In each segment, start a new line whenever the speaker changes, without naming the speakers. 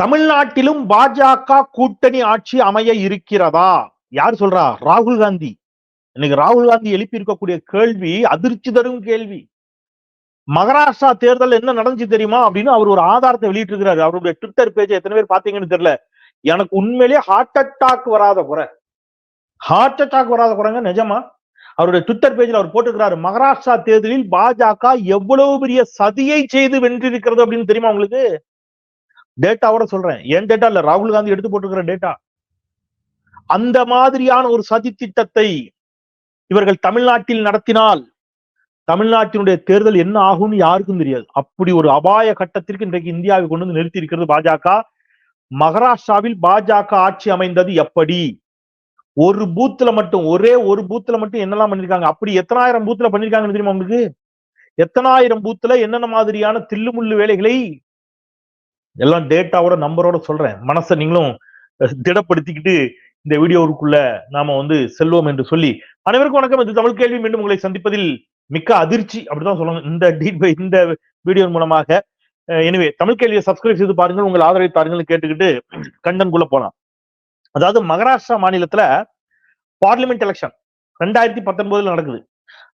தமிழ்நாட்டிலும் பாஜக கூட்டணி ஆட்சி அமைய இருக்கிறதா? யார் சொல்றா? ராகுல் காந்தி. இன்னைக்கு ராகுல் காந்தி எழுப்பி இருக்கக்கூடிய கேள்வி அதிர்ச்சி தரும் கேள்வி. மகாராஷ்டிரா தேர்தல் என்ன நடந்துச்சு தெரியுமா அப்படின்னு அவர் ஒரு ஆதாரத்தை வெளியிட்டு இருக்கிறாரு அவருடைய ட்விட்டர் பேஜ் எத்தனை பேர் பாத்தீங்கன்னு தெரியல. எனக்கு உண்மையிலேயே ஹார்ட் அட்டாக் வராத குறை. ஹார்ட் அட்டாக் வராத குறைங்க நிஜமா? அவருடைய ட்விட்டர் பேஜில் அவர் போட்டுக்கிறாரு மகாராஷ்டிரா தேர்தலில் பாஜக எவ்வளவு பெரிய சதியை செய்து வென்றிருக்கிறது அப்படின்னு தெரியுமா உங்களுக்கு? டேட்டாவோட சொல்றேன். என் டேட்டா இல்ல? ராகுல் காந்தி எடுத்து போட்டுக்கிற டேட்டா அந்த மாதிரியான ஒரு சதி திட்டத்தை இவர்கள் தமிழ்நாட்டில் நடத்தினால் தமிழ்நாட்டினுடைய தேர்தல் என்ன ஆகும்னு யாருக்கும் தெரியாது. அப்படி ஒரு அபாய கட்டத்திற்கு இன்றைக்கு இந்தியாவை கொண்டு வந்து நிறுத்தி இருக்கிறது பாஜக. மகாராஷ்டிராவில் பாஜக ஆட்சி அமைந்தது எப்படி? ஒரு பூத்துல மட்டும் ஒரே ஒரு பூத்துல மட்டும் என்னெல்லாம் பண்ணிருக்காங்க அப்படி எத்தனாயிரம் பூத்துல பண்ணிருக்காங்கன்னு தெரியுமா உங்களுக்கு? எத்தனாயிரம் பூத்துல என்னென்ன மாதிரியான தில்லுமுள்ளு வேலைகளை எல்லாம் டேட்டாவோட நம்பரோட சொல்றேன். மனசை நீங்களும் திடப்படுத்திக்கிட்டு இந்த வீடியோவுக்குள்ள நாம வந்து செல்வோம் என்று சொல்லி. அனைவருக்கும் வணக்கம். இது தமிழ் கேள்வி. மீண்டும் உங்களை சந்திப்பதில் மிக்க அதிர்ச்சி அப்படிதான் சொல்லணும். இந்த டீட் இந்த வீடியோ மூலமாக. எனவே தமிழ் கேள்வியை சப்ஸ்கிரைப் செய்து பாருங்கள். உங்கள் ஆதரவை பாருங்கள் கேட்டுக்கிட்டு கண்டன்குள்ள போலாம். அதாவது மகாராஷ்டிரா மாநிலத்துல பார்லிமெண்ட் எலெக்ஷன் ரெண்டாயிரத்தி பத்தொன்பதுல நடக்குது.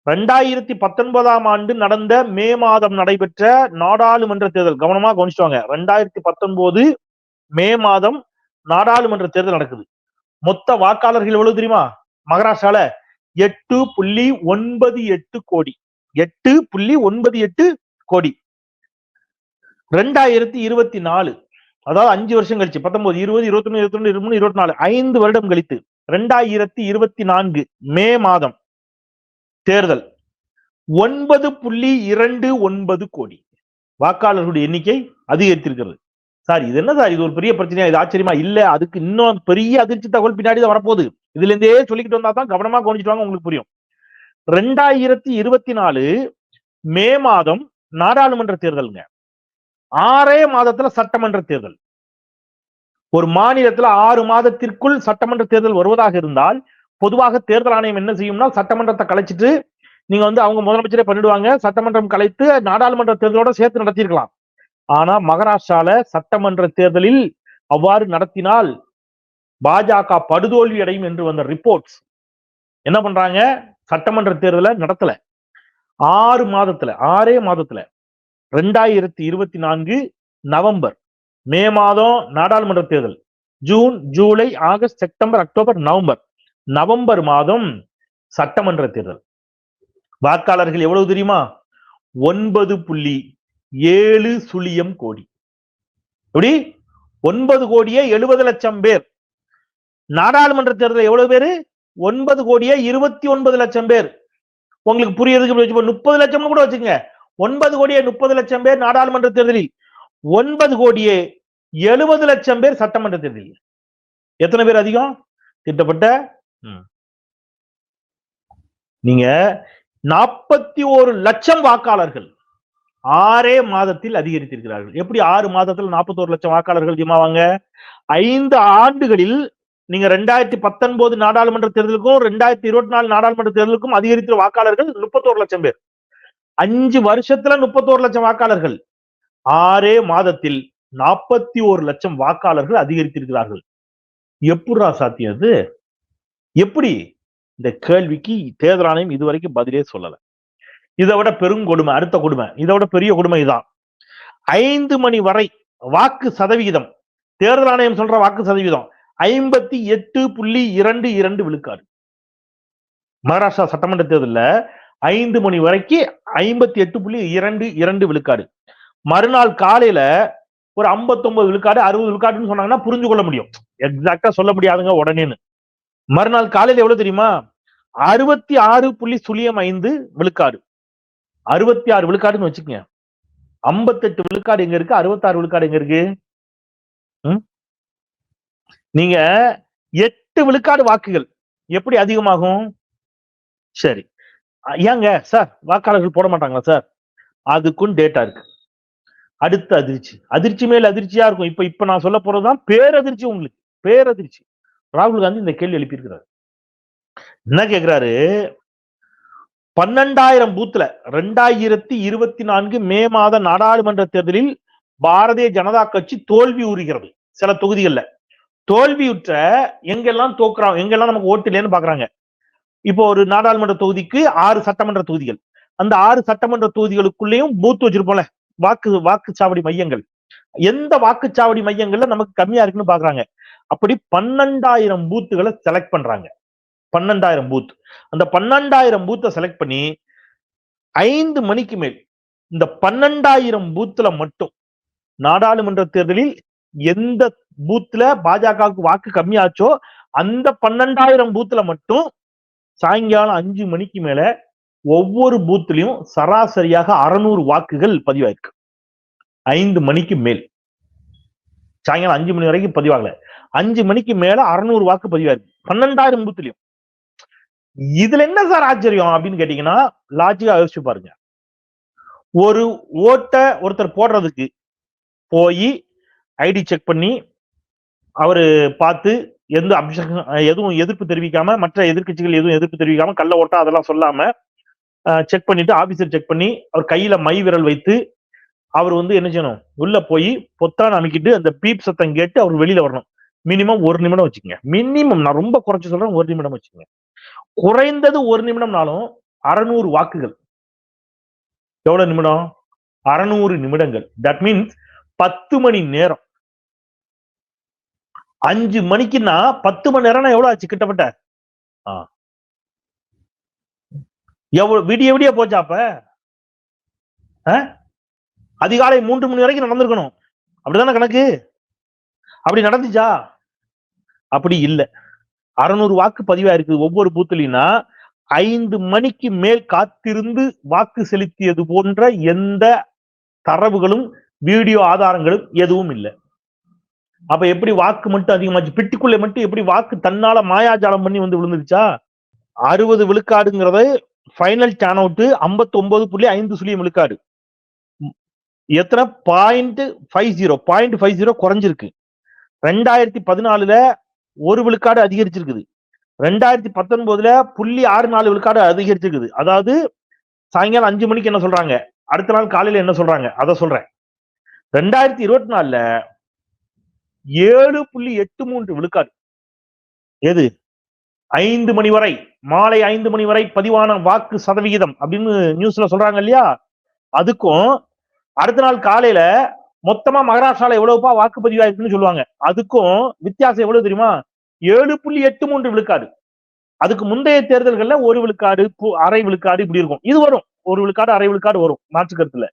ரெண்டாயிரத்தி பத்தொன்பதாம் ஆண்டு நடந்த மே மாதம் நடைபெற்ற நாடாளுமன்ற தேர்தல். கவனமா கவனிச்சுவாங்க ரெண்டாயிரத்தி பத்தொன்பது மே மாதம் நாடாளுமன்ற தேர்தல் நடக்குது. மொத்த வாக்காளர்கள் எவ்வளவு தெரியுமா? மகாராஷ்டிரால எட்டு புள்ளி ஒன்பது எட்டு கோடி. எட்டு புள்ளி ஒன்பது எட்டு கோடி. ரெண்டாயிரத்தி இருபத்தி நாலு அதாவது அஞ்சு வருஷம் கழிச்சு பத்தொன்பது இருபது இருபத்தி ஒன்று இருபத்தி ரெண்டு இருபத்தி மூணு இருபத்தி நாலு ஐந்து வருடம் கழித்து ரெண்டாயிரத்தி இருபத்தி நான்கு மே மாதம் தேர்தல். ஒன்பது புள்ளி இரண்டு ஒன்பது கோடி. வாக்காளர்களுடைய எண்ணிக்கை அதிகரித்திருக்கிறது. சார் இது என்ன சார்? இது ஒரு பெரிய பிரச்சனையா? இது ஆச்சரியமா? இல்ல அதுக்கு இன்னும் பெரிய அதிர்ச்சி தகவல் பின்னாடி தான் வரப்போகுது. இதுல இருந்தே சொல்லிக்கிட்டு வந்தா தான் கவனமா கவனிச்சுட்டு வாங்க உங்களுக்கு புரியும். ரெண்டாயிரத்தி இருபத்தி நாலு மே மாதம் நாடாளுமன்ற தேர்தலுங்க. ஆறே மாதத்துல சட்டமன்ற தேர்தல். ஒரு மாநிலத்துல ஆறு மாதத்திற்குள் சட்டமன்ற தேர்தல் வருவதாக இருந்தால் பொதுவாக தேர்தல் ஆணையம் என்ன செய்யும்னா சட்டமன்றத்தை கலைச்சிட்டு நீங்க வந்து அவங்க முதலமைச்சரே பண்ணிடுவாங்க. சட்டமன்றம் கலைத்து நாடாளுமன்ற தேர்தலோட சேர்த்து நடத்தியிருக்கலாம். ஆனா மகாராஷ்டிரால சட்டமன்ற தேர்தலில் அவ்வாறு நடத்தினால் பாஜக படுதோல்வி அடையும் என்று வந்த ரிப்போர்ட்ஸ் என்ன பண்றாங்க? சட்டமன்ற தேர்தலை நடத்தல. ஆறு மாதத்துல ஆறே மாதத்துல ரெண்டாயிரத்தி இருபத்தி நான்கு நவம்பர் மே மாதம் நாடாளுமன்ற தேர்தல். June July August September October November. November மாதம் சட்டமன்ற தேர்தல். வாக்காளர்கள் எவ்வளவு தெரியுமா? ஒன்பது புள்ளி ஏழு சுழியம் கோடி. எப்படி? ஒன்பது கோடியே எழுபது லட்சம் பேர். நாடாளுமன்ற தேர்தல் எவ்வளவு பேரு? ஒன்பது கோடியே இருபத்தி ஒன்பது லட்சம் பேர். உங்களுக்கு புரியறதுக்கு முப்பது லட்சம்னு கூட வச்சுங்க ஒன்பது கோடியே முப்பது லட்சம் பேர் நாடாளுமன்ற தேர்தலில். ஒன்பது கோடியே எழுபது லட்சம் பேர் சட்டமன்ற தேர்தலில். எத்தனை பேர் அதிகம்? கிட்டத்தட்ட நீங்க நாற்பத்தி ஒரு லட்சம் வாக்காளர்கள் ஆறே மாதத்தில் அதிகரித்திருக்கிறார்கள். எப்படி ஆறு மாதத்தில் நாற்பத்தோரு லட்சம் வாக்காளர்கள் அதிகமாவாங்க ஐந்து ஆண்டுகளில் நீங்க ரெண்டாயிரத்தி பத்தொன்பது நாடாளுமன்ற தேர்தலுக்கும் ரெண்டாயிரத்தி இருபத்தி நாலு நாடாளுமன்ற தேர்தலுக்கும் அதிகரித்த வாக்காளர்கள் முப்பத்தோரு லட்சம் பேர். அஞ்சு வருஷத்துல முப்பத்தோரு லட்சம் வாக்காளர்கள். ஆறே மாதத்தில் நாற்பத்தி ஒரு லட்சம் வாக்காளர்கள் அதிகரித்திருக்கிறார்கள். எப்படா சாத்தியம் அது? எப்படி இந்த கேள்விக்கு தேர்தல் ஆணையம் இதுவரைக்கும் பதிலே சொல்லலை. இதை விட பெருங்கொடுமை அடுத்த கொடுமை இதை விட பெரிய கொடுமை இதுதான் ஐந்து மணி வரை வாக்கு சதவிகிதம் தேர்தல் ஆணையம் சொல்ற வாக்கு சதவீதம் ஐம்பத்தி எட்டு புள்ளி இரண்டு இரண்டு விழுக்காடு. மகாராஷ்டிரா சட்டமன்ற தேர்தலில் ஐந்து மணி வரைக்கும் ஐம்பத்தி எட்டு புள்ளி இரண்டு இரண்டு விழுக்காடு. மறுநாள் காலையில ஒரு ஐம்பத்தொன்பது விழுக்காடு அறுபது விழுக்காடுன்னு சொன்னாங்கன்னா புரிஞ்சு கொள்ள முடியும் எக்ஸாக்டா சொல்ல முடியாதுங்க உடனேன்னு. மறுநாள் காலையில எவ்வளவு தெரியுமா? அறுபத்தி ஆறு புள்ளி சுழியம் ஐந்து விழுக்காடு. அறுபத்தி ஆறு விழுக்காடுன்னு வச்சுக்கோங்க. ஐம்பத்தெட்டு விழுக்காடு எங்க இருக்கு? அறுபத்தாறு விழுக்காடு எங்க இருக்கு? நீங்க எட்டு விழுக்காடு வாக்குகள் எப்படி அதிகமாகும்? சரி. ஏங்க சார் வாக்காளர்கள் போட மாட்டாங்களா சார்? அதுக்கும் டேட்டா இருக்கு. அடுத்த அதிர்ச்சி. அதிர்ச்சி மேல் அதிர்ச்சியா இருக்கும். இப்ப இப்ப நான் சொல்ல போறதுதான் பேரதிர்ச்சி உங்களுக்கு. பேரதிர்ச்சி. ராகுல் காந்தி இந்த கேள்வி எழுப்பியிருக்கிறாரு. என்ன கேட்கிறாரு பன்னெண்டாயிரம் பூத்துல ரெண்டாயிரத்தி இருபத்தி நான்கு மே மாத நாடாளுமன்ற தேர்தலில் பாரதிய ஜனதா கட்சி தோல்வி உறுகிறது சில தொகுதிகள்ல. தோல்வியுற்ற எங்கெல்லாம் தோக்குறோம் எங்கெல்லாம் நமக்கு ஓட்டு இல்லைன்னு பாக்குறாங்க. இப்போ ஒரு நாடாளுமன்ற தொகுதிக்கு ஆறு சட்டமன்ற தொகுதிகள். அந்த ஆறு சட்டமன்ற தொகுதிகளுக்குள்ளேயும் பூத் வச்சிருப்போம்ல வாக்கு வாக்குச்சாவடி மையங்கள். எந்த வாக்குச்சாவடி மையங்கள்ல நமக்கு கம்மியா இருக்குன்னு பாக்குறாங்க. அப்படி பன்னெண்டாயிரம் பூத்துகளை செலக்ட் பண்றாங்க. பன்னெண்டாயிரம் பூத் அந்த பன்னெண்டாயிரம் பூத்தை செலக்ட் பண்ணி ஐந்து மணிக்கு மேல் இந்த பன்னெண்டாயிரம் பூத்துல மட்டும் நாடாளுமன்ற தேர்தலில் எந்த பூத்துல பாஜகவுக்கு வாக்கு கம்மியாச்சோ அந்த பன்னெண்டாயிரம் பூத்துல மட்டும் சாயங்காலம் அஞ்சு மணிக்கு மேல ஒவ்வொரு பூத்துலயும் சராசரியாக அறுநூறு வாக்குகள் பதிவாயிருக்கு. ஐந்து மணிக்கு மேல். சாயங்காலம் அஞ்சு மணி வரைக்கும் பதிவாகல. அஞ்சு மணிக்கு மேல அறுநூறு வாக்கு பதிவாயிருக்கு பன்னெண்டாயிரம் பூத்துலயும். இதுல என்ன சார் ஆச்சரியம் அப்படின்னு கேட்டீங்கன்னா லாஜிக்கா யோசிச்சு பாருங்க. ஒரு ஓட்டை ஒருத்தர் போடுறதுக்கு போய் ஐடி செக் பண்ணி அவரு பார்த்து எந்த அப்செக்ஷன் எதுவும் எதிர்ப்பு தெரிவிக்காம மற்ற எதிர்க்கட்சிகள் எதுவும் எதிர்ப்பு தெரிவிக்காம கள்ள ஓட்டா அதெல்லாம் சொல்லாம செக் பண்ணிட்டு ஆபீசர் செக் பண்ணி அவர் கையில மை விரல் வைத்து அவர் வந்து என்ன செய்யணும்? உள்ள போய் பொத்தான் அமைக்கிட்டு அந்த பீப் சத்தம் கேட்டு அவர் வெளியில வரணும். மினிமம் ஒரு நிமிடம் வச்சுக்கோங்க. மினிமம் நான் ரொம்ப குறைச்சு சொல்றேன் ஒரு நிமிடம் வச்சுக்கோங்க. குறைந்தது ஒரு நிமிடம்னாலும் அறநூறு வாக்குகள். எவ்வளவு நிமிடம்? அறநூறு நிமிடங்கள். தட் மீன்ஸ் பத்து மணி நேரம். அஞ்சு மணிக்குன்னா பத்து மணி நேரம்னா எவ்வளவு ஆச்சு கிட்டப்பட்ட ஆ. எவ்வளவு விடிய விடிய போச்சா அப்ப? ஆ? அதிகாலை மூன்று மணி வரைக்கும் நடந்திருக்கணும். அப்படிதானே கணக்கு? அப்படி நடந்துச்சா? அப்படி இல்லை. அறுநூறு வாக்கு பதிவா இருக்குது ஒவ்வொரு பூத்துலனா ஐந்து மணிக்கு மேல் காத்திருந்து வாக்கு செலுத்தியது போன்ற எந்த தரவுகளும் வீடியோ ஆதாரங்களும் எதுவும் இல்லை. அப்ப எப்படி வாக்கு மட்டும் அதிகமாச்சு? பெட்டிக்குள்ளே மட்டும் எப்படி வாக்கு தன்னால மாயாஜாலம் பண்ணி வந்து விழுந்துருச்சா? அறுபது விழுக்காடுங்கிறது ஃபைனல் டேன் அவுட்டு ஐம்பத்தி ஒன்பது புள்ளி ஐந்து சுழியம் விழுக்காடு. எத்தனை? Point five zero point five zero குறைஞ்சிருக்கு. ரெண்டாயிரத்தி பதினாலுல ஒரு விழுக்காடு அதிகரிச்சிருக்குது. ரெண்டாயிரத்தி பத்தொன்பதுல புள்ளி ஆறு நாலு விழுக்காடு அதிகரிச்சிருக்குது. அதாவது சாயங்காலம் அஞ்சு மணிக்கு என்ன சொல்றாங்க? அடுத்த நாள் காலையில என்ன சொல்றாங்க? அதை சொல்றேன். ரெண்டாயிரத்தி இருபத்தி நாலுல ஏழு புள்ளி எட்டு மூன்று விழுக்காடு. எது? ஐந்து மணி வரை. மாலை ஐந்து மணி வரை பதிவான வாக்கு சதவிகிதம் அப்படின்னு நியூஸ்ல சொல்றாங்க இல்லையா? அதுக்கும் அடுத்த நாள் காலையில மொத்தமா மகாராஷ்டிரால எவ்வளவுப்பா வாக்குப்பதிவு ஆயிருக்குன்னு சொல்லுவாங்க. அதுக்கும் வித்தியாசம் எவ்வளவு தெரியுமா? ஏழு புள்ளி எட்டு மூன்று விழுக்காடு. அதுக்கு முந்தைய தேர்தல்கள்ல ஒரு விழுக்காடு அரை விழுக்காடு இப்படி இருக்கும். இது வரும். ஒரு விழுக்காடு அரை விழுக்காடு வரும் மாற்று கருத்துல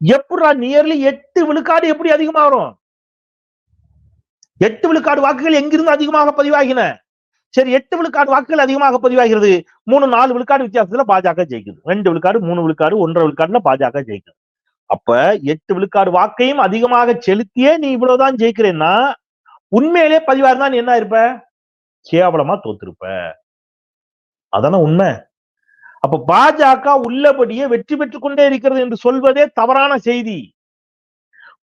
எப்படா நியர்லி எட்டு விழுக்காடு எப்படி அதிகமா வரும் எட்டு விழுக்காடு வாக்குகள் எங்கிருந்து அதிகமாக பதிவாகின? சரி எட்டு விழுக்காடு வாக்குகள் அதிகமாக பதிவாகிறது. மூணு நாலு விழுக்காடு வித்தியாசத்துல பாஜக ஜெயிக்குது. ரெண்டு விழுக்காடு மூணு விழுக்காடு ஒன்றரை விழுக்காடுல பாஜக ஜெயிக்குது. அப்ப எட்டு விழுக்காடு வாக்கையும் அதிகமாக செலுத்தியே நீ இவ்வளவுதான் ஜெயிக்கிறேன்னா உண்மையிலே பதிவா இருந்தா நீ என்ன இருப்ப கேவலமா தோத்திருப்ப. அதான உண்மை. அப்ப பாஜக உள்ளபடியே வெற்றி பெற்றுக் கொண்டே இருக்கிறது என்று சொல்வதே தவறான செய்தி.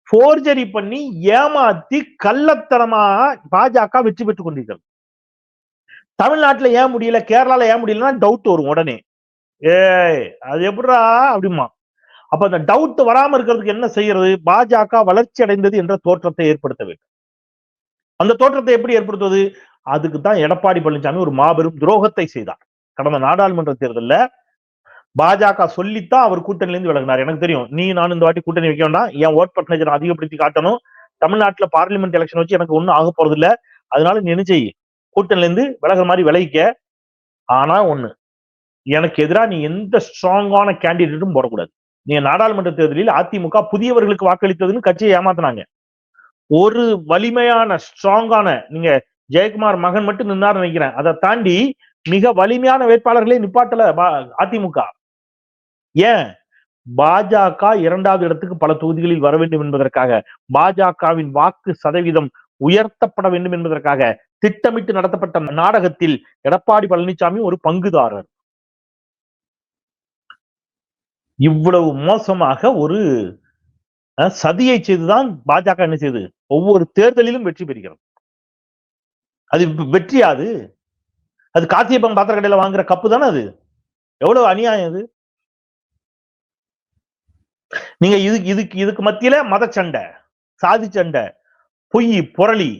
போர்ஜரி பண்ணி ஏமாத்தி கள்ளத்தனமா பாஜக வெற்றி பெற்றுக் கொண்டிருக்கிறது தமிழ்நாட்டுல ஏன் முடியல? கேரளால ஏன் முடியலன்னா டவுட் வரும் உடனே. ஏய் அது எப்படா அப்படிமா அப்ப அந்த டவுட் வராம இருக்கிறதுக்கு என்ன செய்யறது? பாஜக வளர்ச்சி அடைந்தது என்ற தோற்றத்தை ஏற்படுத்த வேண்டும். அந்த தோற்றத்தை எப்படி ஏற்படுத்துவது? அதுக்கு தான் எடப்பாடி பழனிசாமி ஒரு மாபெரும் துரோகத்தை செய்தார். கடந்த நாடாளுமன்ற தேர்தலில் பாஜக சொல்லித்தான் அவர் கூட்டணியிலிருந்து விலகினார். எனக்கு தெரியும். நீ நான் இந்த வாட்டி கூட்டணி வைக்க வேண்டாம். என் ஓட் பர்சன்டேஜ் அதிகப்படுத்தி காட்டணும். தமிழ்நாட்டுல பார்லிமெண்ட் எலெக்ஷன் வச்சு எனக்கு ஒன்றும் ஆக போறது இல்லை அதனால நீ என்ன செய்ய கூட்டணில இருந்து விலகிற மாதிரி விலகிக்க. ஆனா ஒண்ணு எனக்கு எதிராக நீ எந்த ஸ்ட்ராங்கான கேண்டிடேட்டும் போடக்கூடாது. நீங்க நாடாளுமன்ற தேர்தலில் அதிமுக புதியவர்களுக்கு வாக்களித்ததுன்னு கட்சியை ஏமாத்தினாங்க. ஒரு வலிமையான ஸ்ட்ராங்கான நீங்க ஜெயக்குமார் மகன் மட்டும் நின்னார் நினைக்கிறேன். அதை தாண்டி மிக வலிமையான வேட்பாளர்களே நிப்பாட்டல அதிமுக. ஏன்? பாஜக இரண்டாவது இடத்துக்கு பல தொகுதிகளில் வர வேண்டும் என்பதற்காக பாஜகவின் வாக்கு சதவீதம் உயர்த்தப்பட வேண்டும் என்பதற்காக திட்டமிட்டு நடத்தப்பட்ட நாடகத்தில் எடப்பாடி பழனிசாமி ஒரு பங்குதாரர். இவ்வளவு மோசமாக ஒரு அஹ், சதியை செய்துதான் பாஜக என்ன செய்யுது ஒவ்வொரு தேர்தலிலும் வெற்றி பெறுகிறது. அது வெற்றியாது அது காத்தியப்பம் பாத்திர கடையில வாங்குற கப்பு தானே அது? எவ்வளவு அநியாயம் அது நீங்க இதுக்கு இதுக்கு இதுக்கு மத்தியில மத சண்டை சாதி சண்டை பொய் புரளி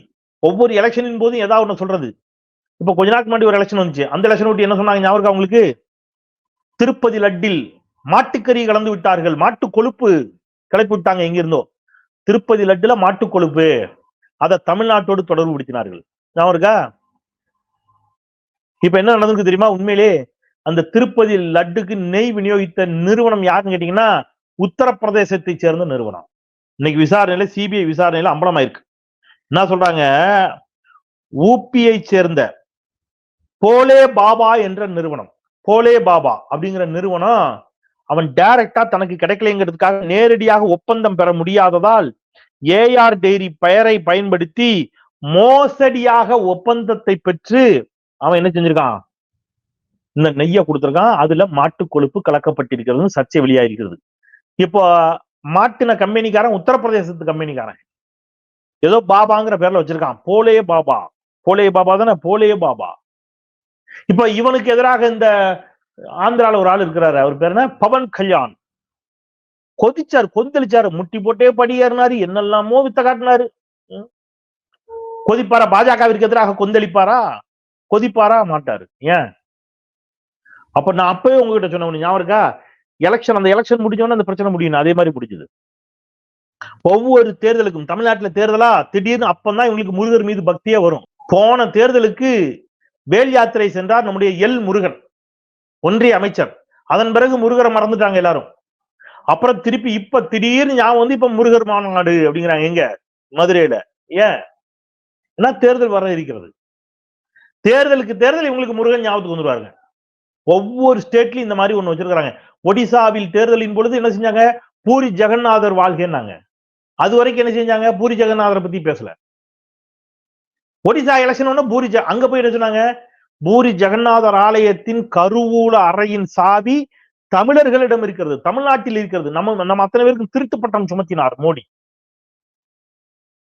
ஒவ்வொரு எலெக்ஷனின் போதும் ஏதாவது ஒண்ணு சொல்றது. இப்ப கொஞ்ச நாளுக்கு முன்னாடி ஒரு எலெக்ஷன் வந்துச்சு. அந்த எலெக்ஷன் விட்டு என்ன சொன்னாங்க ஞாபகம் உங்களுக்கு? திருப்பதி லட்டில் மாட்டுக்கறி கலந்து விட்டார்கள். மாட்டு கொழுப்பு கிளப்பி விட்டாங்க. எங்க இருந்தோ திருப்பதி லட்டுல மாட்டு கொழுப்பு. அதை தமிழ்நாட்டோடு தொடர்பு படுத்தினார்கள். ஞாபகம் இருக்கா? இப்ப என்ன நடந்திருக்கு தெரியுமா? உண்மையிலே அந்த திருப்பதி லட்டுக்கு நெய் விநியோகித்த நிறுவனம் யாருன்னு கேட்டீங்கன்னா உத்தரப்பிரதேசத்தை சேர்ந்த நிறுவனம். இன்னைக்கு விசாரணையில சிபிஐ விசாரணையில அம்பலமாயிருக்கு. என்ன சொல்றாங்க? ஊபியை சேர்ந்த போலே பாபா என்ற நிறுவனம். போலே பாபா அப்படிங்கிற நிறுவனம் அவன் டைரக்டா தனக்கு கிடைக்கலைங்கிறதுக்காக நேரடியாக ஒப்பந்தம் பெற முடியாததால் ஏஆர் டெய்ரி பெயரை பயன்படுத்தி மோசடியாக ஒப்பந்தத்தை பெற்று அவன் என்ன செஞ்சிருக்கான்? இந்த நெய்யை கொடுத்துருக்கான். அதுல மாட்டு கொழுப்பு கலக்கப்பட்டிருக்கிறது சர்ச்சை வெளியாயிருக்கிறது. இப்போ மாட்டின கம்பெனிக்காரன் உத்தரப்பிரதேசத்து கம்பெனிக்காரன். ஏதோ பாபாங்கிற பேர்ல வச்சிருக்கான். போலே பாபா. போலே பாபா தானே? போலே பாபா. இப்ப இவனுக்கு எதிராக இந்த ஆந்திரால ஒரு ஆள் இருக்கிறாரு. அவர் பேர் என்ன? பவன் கல்யாண். கொதிச்சார் கொந்தளிச்சாரு. முட்டி போட்டே படியேறினாரு என்னெல்லாமோ வித்த காட்டினாரு. கொதிப்பாரா? பாஜகவிற்கு எதிராக கொந்தளிப்பாரா? கொதிப்பாரா? மாட்டாரு. ஏன்? அப்ப நான் அப்பவே உங்ககிட்ட சொன்ன ஞாபகம் இருக்கா? எலெக்ஷன் அந்த எலெக்ஷன் முடிஞ்சோன்னு அந்த பிரச்சனை முடியும் அதே மாதிரி முடிஞ்சது. ஒவ்வொரு தேர்தலுக்கும் தமிழ்நாட்டுல தேர்தலா திடீர்னு அப்பந்தான் இவங்களுக்கு முருகர் மீது பக்தியே வரும். போன தேர்தலுக்கு வேல் யாத்திரை சென்றார் நம்முடைய எல் முருகன். ஒன்றிய அமைச்சர். அதன் பிறகு முருகரை மறந்துட்டாங்க எல்லாரும். அப்புறம் திருப்பி இப்ப திடீர்னு ஞாபகம் வந்து இப்ப முருகர் மாநாடு அப்படிங்கிறாங்க எங்க? மதுரையில. ஏன்? ஏன்னா தேர்தல் வர இருக்கிறது? தேர்தலுக்கு தேர்தல் இவங்களுக்கு முருகன் ஞாபகத்துக்கு வந்துருவாருங்க. ஒவ்வொரு ஸ்டேட்லயும் இந்த மாதிரி ஒண்ணு வச்சிருக்கிறாங்க. ஒடிசாவில் தேர்தலின் பொழுது என்ன செஞ்சாங்க? பூரி ஜெகநாதர் வாழ்கைன்னாங்க. அது வரைக்கும் என்ன செஞ்சாங்க? பூரி ஜெகநாதரை பத்தி பேசல. ஒடிசா எலெக்ஷன் ஒண்ணு பூரி அங்க போய் என்ன சொன்னாங்க? பூரி ஜெகநாதர் ஆலயத்தின் கருவூல அறையின் சாவி தமிழர்களிடம் இருக்கிறது தமிழ்நாட்டில் இருக்கிறது. நம்ம நம்ம அத்தனை பேருக்கும் திருட்டு பட்டம் சுமத்தினார் மோடி.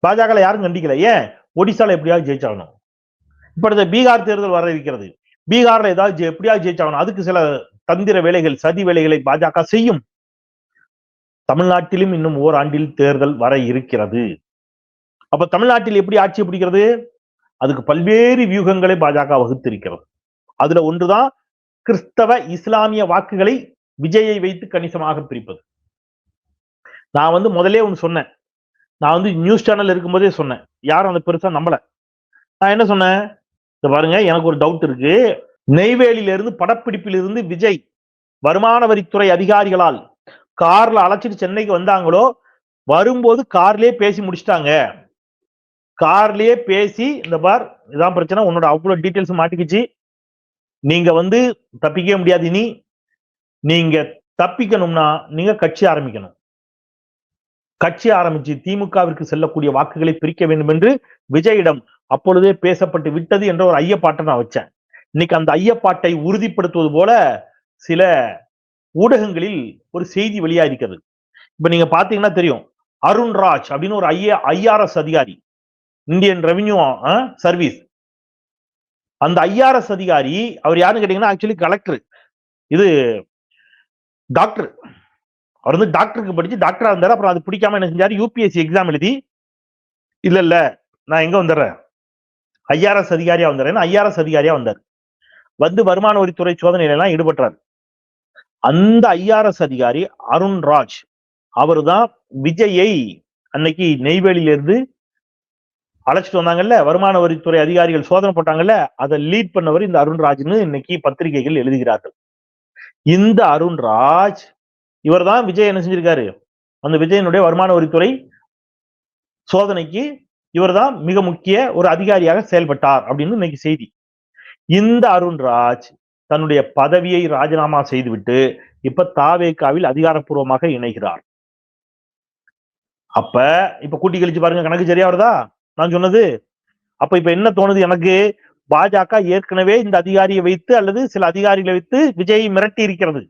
பாஜக யாரும் கண்டிக்கல. ஏன்? ஒடிசால எப்படியாவது ஜெயிச்சாகணும். இப்ப இந்த பீகார் தேர்தல் வர இருக்கிறது பீகார்ல ஏதாவது எப்படியாவது ஜெயிச்சாகணும். அதுக்கு சில தந்திர வேலைகள் சதி வேலைகளை பாஜக செய்யும். தமிழ்நாட்டிலும் இன்னும் ஓராண்டில் தேர்தல் வர இருக்கிறது. அப்ப தமிழ்நாட்டில் எப்படி ஆட்சி பிடிக்கிறது? அதுக்கு பல்வேறு வியூகங்களை பாஜக வகுத்திருக்கிறது. அதுல ஒன்றுதான் கிறிஸ்தவ இஸ்லாமிய வாக்குகளை விஜயை வைத்து கணிசமாக பிரிப்பது. நான் வந்து முதலே ஒன்று சொன்னேன். நான் வந்து நியூஸ் சேனல் இருக்கும்போதே சொன்னேன். யாரும் அதை பெருசா நம்பல. நான் என்ன சொன்னேன்? இந்த பாருங்க எனக்கு ஒரு டவுட் இருக்கு. நெய்வேலியிலிருந்து படப்பிடிப்பிலிருந்து விஜய் வருமான வரித்துறை அதிகாரிகளால் கார்ல அழைச்சிட்டு சென்னைக்கு வந்தாங்களோ வரும்போது கார்லயே பேசி முடிச்சிட்டாங்க. கார்லயே பேசி இந்த பார் இதான் பிரச்சனை. உன்னோட அவ்வளவு டீட்டெயில்ஸ் மாட்டிக்கிச்சு. நீங்க வந்து தப்பிக்கவே முடியாது இனி. நீங்க தப்பிக்கணும்னா நீங்க கட்சி ஆரம்பிக்கணும். கட்சி ஆரம்பிச்சு திமுகவிற்கு செல்லக்கூடிய வாக்குகளை பிரிக்க வேண்டும் என்று விஜயிடம் அப்பொழுதே பேசப்பட்டு விட்டது என்ற ஒரு ஐயப்பாட்டை நான் வச்சேன். இன்னைக்கு அந்த ஐயப்பாட்டை உறுதிப்படுத்துவது போல சில ஊடகங்களில் ஒரு செய்தி வெளியா இருக்கிறது இப்ப நீங்க பாத்தீங்கன்னா தெரியும். அருண்ராஜ் அப்படின்னு ஒரு ஐஏ ஐஆர்எஸ் அதிகாரி இந்தியன் ரெவென்யூ சர்வீஸ் அந்த ஐஆர்எஸ் அதிகாரி அவர் யாருன்னு கேட்டீங்கன்னா ஆக்சுவலி கலெக்டர் இது டாக்டர் அவர் வந்து டாக்டருக்கு படிச்சு டாக்டரா இருந்தாரு. அப்புறம் அது பிடிக்காம என்ன செஞ்சாரு? யூபிஎஸ்சி எக்ஸாம் எழுதி இல்ல இல்ல நான் எங்க வந்துடுறேன் ஐஆர்எஸ் அதிகாரியா வந்துடுறேன் ஐஆர்எஸ் அதிகாரியா வந்தார். வந்து வருமான வரித்துறை சோதனையிலாம் எல்லாம் ஈடுபட்டார் அந்த ஐஆர்எஸ் அதிகாரி அருண்ராஜ். அவர்தான் விஜயை அன்னைக்கு நெய்வேலியிலிருந்து அழைச்சிட்டு வந்தாங்கல்ல வருமான வரித்துறை அதிகாரிகள் சோதனை போட்டாங்கல்ல அதை லீட் பண்ணவர் இந்த அருண்ராஜ்னு இன்னைக்கு பத்திரிகைகள் எழுதுகிறார்கள். இந்த அருண்ராஜ் இவர்தான் விஜய் என்ன செஞ்சிருக்காரு? அந்த விஜயனுடைய வருமான வரித்துறை சோதனைக்கு இவர்தான் மிக முக்கிய ஒரு அதிகாரியாக செயல்பட்டார் அப்படின்னு இன்னைக்கு செய்தி. இந்த அருண்ராஜ் தன்னுடைய பதவியை ராஜினாமா செய்துவிட்டு இப்ப தாவேக்காவில் அதிகாரப்பூர்வமாக இணைகிறார். அப்ப இப்ப கூட்டி கழிச்சு பாருங்க கணக்கு சரியா வருதா? நான் சொன்னது. அப்ப இப்ப என்ன தோணுது எனக்கு? பாஜக ஏற்கனவே இந்த அதிகாரியை வைத்து அல்லது சில அதிகாரிகளை வைத்து விஜயை மிரட்டி இருக்கிறது.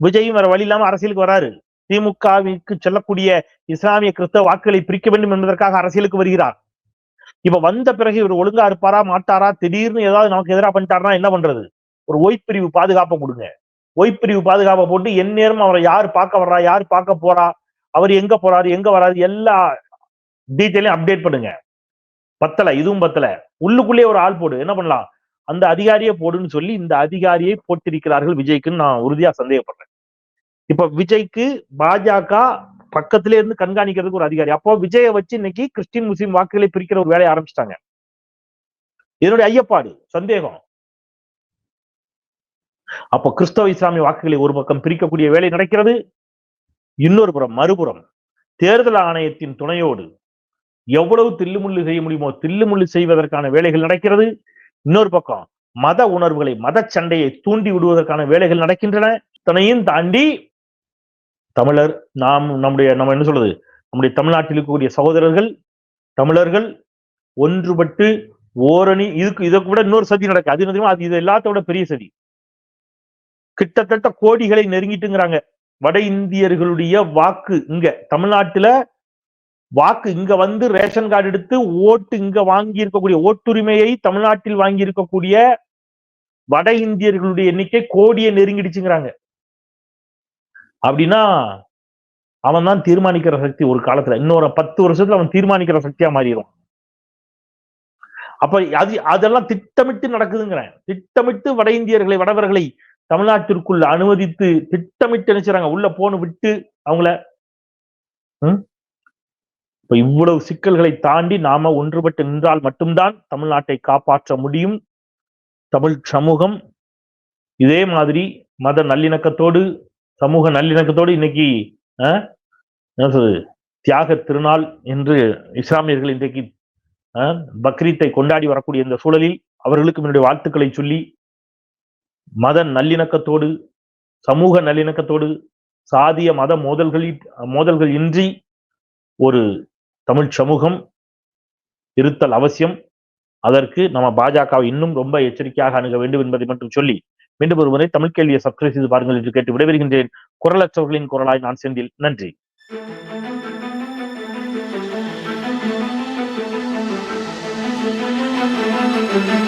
விஜயும் வேற வழி இல்லாம அரசியலுக்கு வராரு. திமுகவிற்கு செல்லக்கூடிய இஸ்லாமிய கிறிஸ்தவ வாக்குகளை பிரிக்க வேண்டும் என்பதற்காக அரசியலுக்கு வருகிறார். இப்ப வந்த பிறகு இவர் ஒழுங்கா இருப்பாரா மாட்டாரா திடீர்னு ஏதாவது நமக்கு எதிராக பண்ணிட்டாருன்னா என்ன பண்றது? ஒரு ஓய்ப்பிரிவு பாதுகாப்பை கொடுங்க. ஓய்ப்பிரிவு பாதுகாப்பை போட்டு என் நேரம் அவரை யார் பார்க்க வர்றா யார் பார்க்க போறா அவர் எங்க போறாரு எங்க வராது எல்லா டீட்டெயிலையும் அப்டேட் பண்ணுங்க. பத்தல இதுவும் பத்தல. உள்ளுக்குள்ளேயே ஒரு ஆள் போடு என்ன பண்ணலாம்? அந்த அதிகாரியை போடுன்னு சொல்லி இந்த அதிகாரியை போட்டிருக்கிறார்கள் விஜய்க்குன்னு நான் உறுதியா சந்தேகப்படுறேன். இப்ப விஜய்க்கு பாஜக பக்கத்திலே இருந்து கண்காணிக்கிறதுக்கு ஒரு அதிகாரி. அப்போ விஜயை வச்சு இன்னைக்கு கிறிஸ்டின் முஸ்லீம் வாக்குகளை பிரிக்கிற ஒரு வேலையை ஆரம்பிச்சிட்டாங்க. இதனுடைய ஐயப்பாடு சந்தேகம். அப்போ கிறிஸ்தவ இஸ்லாமிய வாக்குகளை ஒரு பக்கம் பிரிக்கக்கூடிய வேலை நடக்கிறது. இன்னொரு புறம் மறுபுறம் தேர்தல் ஆணையத்தின் துணையோடு எவ்வளவு தில்லுமுள்ளு செய்ய முடியுமோ தில்லுமுள்ளு செய்வதற்கான வேலைகள் நடக்கிறது. இன்னொரு பக்கம் மத உணர்வுகளை மத சண்டையை தூண்டி விடுவதற்கான வேலைகள் நடக்கின்றன. இத்தனையும் தாண்டி தமிழர் நாம் நம்முடைய நம்ம என்ன சொல்றது? நம்முடைய தமிழ்நாட்டில் இருக்கக்கூடிய சகோதரர்கள் தமிழர்கள் ஒன்றுபட்டு ஓரணி இதுக்கு இதை கூட இன்னொரு சதி நடக்கு. அது தெரியுமா? அது இது எல்லாத்தோட பெரிய சதி. கிட்டத்தட்ட கோடிகளை நெருங்கிட்டுங்கிறாங்க. வட இந்தியர்களுடைய வாக்கு இங்க தமிழ்நாட்டுல வாக்கு இங்க வந்து ரேஷன் கார்டு எடுத்து ஓட்டு இங்க வாங்கி இருக்கக்கூடிய ஓட்டுரிமையை தமிழ்நாட்டில் வாங்கி இருக்கக்கூடிய வட இந்தியர்களுடைய எண்ணிக்கை கோடியை நெருங்கிடுச்சுங்கிறாங்க. அப்படின்னா அவன் தான் தீர்மானிக்கிற சக்தி ஒரு காலத்துல. இன்னொரு பத்து வருஷத்துல அவன் தீர்மானிக்கிற சக்தியா மாறிடும் அப்ப அது அதெல்லாம் திட்டமிட்டு நடக்குதுங்கிறேன். திட்டமிட்டு வட இந்தியர்களை வடவர்களை தமிழ்நாட்டிற்குள்ள அனுமதித்து திட்டமிட்டு நினைச்சாங்க உள்ள போன விட்டு அவங்கள இப்ப இவ்வளவு சிக்கல்களை தாண்டி நாம ஒன்றுபட்டு நின்றால் மட்டும்தான் தமிழ்நாட்டை காப்பாற்ற முடியும். தமிழ் சமூகம் இதே மாதிரி மத நல்லிணக்கத்தோடு சமூக நல்லிணக்கத்தோடு இன்னைக்கு என்ன சொல்றது? தியாக திருநாள் என்று இஸ்லாமியர்கள் இன்றைக்கு பக்ரீத்தை கொண்டாடி வரக்கூடிய இந்த சூழலில் அவர்களுக்கு என்னுடைய வாழ்த்துக்களை சொல்லி மத நல்லிணக்கத்தோடு சமூக நல்லிணக்கத்தோடு சாதிய மத மோதல்களில் மோதல்கள் இன்றி ஒரு தமிழ் சமூகம் இருத்தல் அவசியம். அதற்கு நம்ம பாஜகவை இன்னும் ரொம்ப எச்சரிக்கையாக அணுக வேண்டும் என்பதை மட்டும் சொல்லி மீண்டும் ஒரு முறை தமிழ் கேள்வியை சப்ஸ்கிரைப் செய்து பாருங்கள் என்று கேட்டு விடைபெறுகின்றேன். குரலற்றவர்களின் குரலாய் நான் செந்தில். நன்றி.
Thank you.